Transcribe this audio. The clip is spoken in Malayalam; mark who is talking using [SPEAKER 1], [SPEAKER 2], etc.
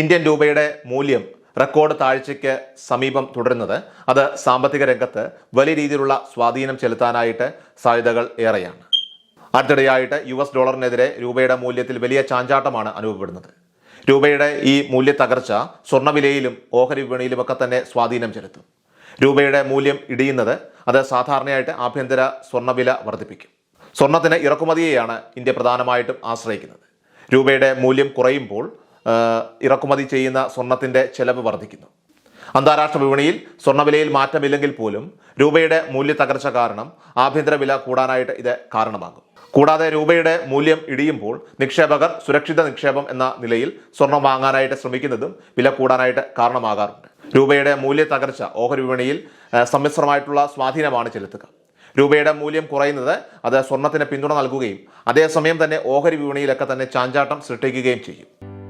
[SPEAKER 1] ഇന്ത്യൻ രൂപയുടെ മൂല്യം റെക്കോർഡ് താഴ്ചയ്ക്ക് സമീപം തുടരുന്നത്. അത് സാമ്പത്തിക രംഗത്ത് വലിയ രീതിയിലുള്ള സ്വാധീനം ചെലുത്താനായിട്ട് സാധ്യതകൾ ഏറെയാണ്. അടുത്തിടെയായിട്ട് യു എസ് ഡോളറിനെതിരെ രൂപയുടെ മൂല്യത്തിൽ വലിയ ചാഞ്ചാട്ടമാണ് അനുഭവപ്പെടുന്നത്. രൂപയുടെ ഈ മൂല്യ തകർച്ച സ്വർണവിലയിലും ഓഹരി വിപണിയിലുമൊക്കെ തന്നെ സ്വാധീനം ചെലുത്തും. രൂപയുടെ മൂല്യം ഇടിയുന്നത് അത് സാധാരണയായിട്ട് ആഭ്യന്തര സ്വർണവില വർദ്ധിപ്പിക്കും. സ്വർണത്തിന് ഇറക്കുമതിയെയാണ് ഇന്ത്യ പ്രധാനമായിട്ടും ആശ്രയിക്കുന്നത്. രൂപയുടെ മൂല്യം കുറയുമ്പോൾ ഇറക്കുമതി ചെയ്യുന്ന സ്വർണത്തിന്റെ ചെലവ് വർദ്ധിക്കുന്നു. അന്താരാഷ്ട്ര വിപണിയിൽ സ്വർണവിലയിൽ മാറ്റമില്ലെങ്കിൽ പോലും രൂപയുടെ മൂല്യ തകർച്ച കാരണം ആഭ്യന്തര വില കൂടാനായിട്ട് ഇത് കാരണമാകും. കൂടാതെ രൂപയുടെ മൂല്യം ഇടിയുമ്പോൾ നിക്ഷേപകർ സുരക്ഷിത നിക്ഷേപം എന്ന നിലയിൽ സ്വർണം വാങ്ങാനായിട്ട് ശ്രമിക്കുന്നതും വില കൂടാനായിട്ട് കാരണമാകാറുണ്ട്. രൂപയുടെ മൂല്യ തകർച്ച ഓഹരി വിപണിയിൽ സമ്മിശ്രമായിട്ടുള്ള സ്വാധീനമാണ് ചെലുത്തുക. രൂപയുടെ മൂല്യം കുറയുന്നത് അത് സ്വർണത്തിന് പിന്തുണ നൽകുകയും അതേസമയം തന്നെ ഓഹരി വിപണിയിലൊക്കെ തന്നെ ചാഞ്ചാട്ടം സൃഷ്ടിക്കുകയും ചെയ്യും.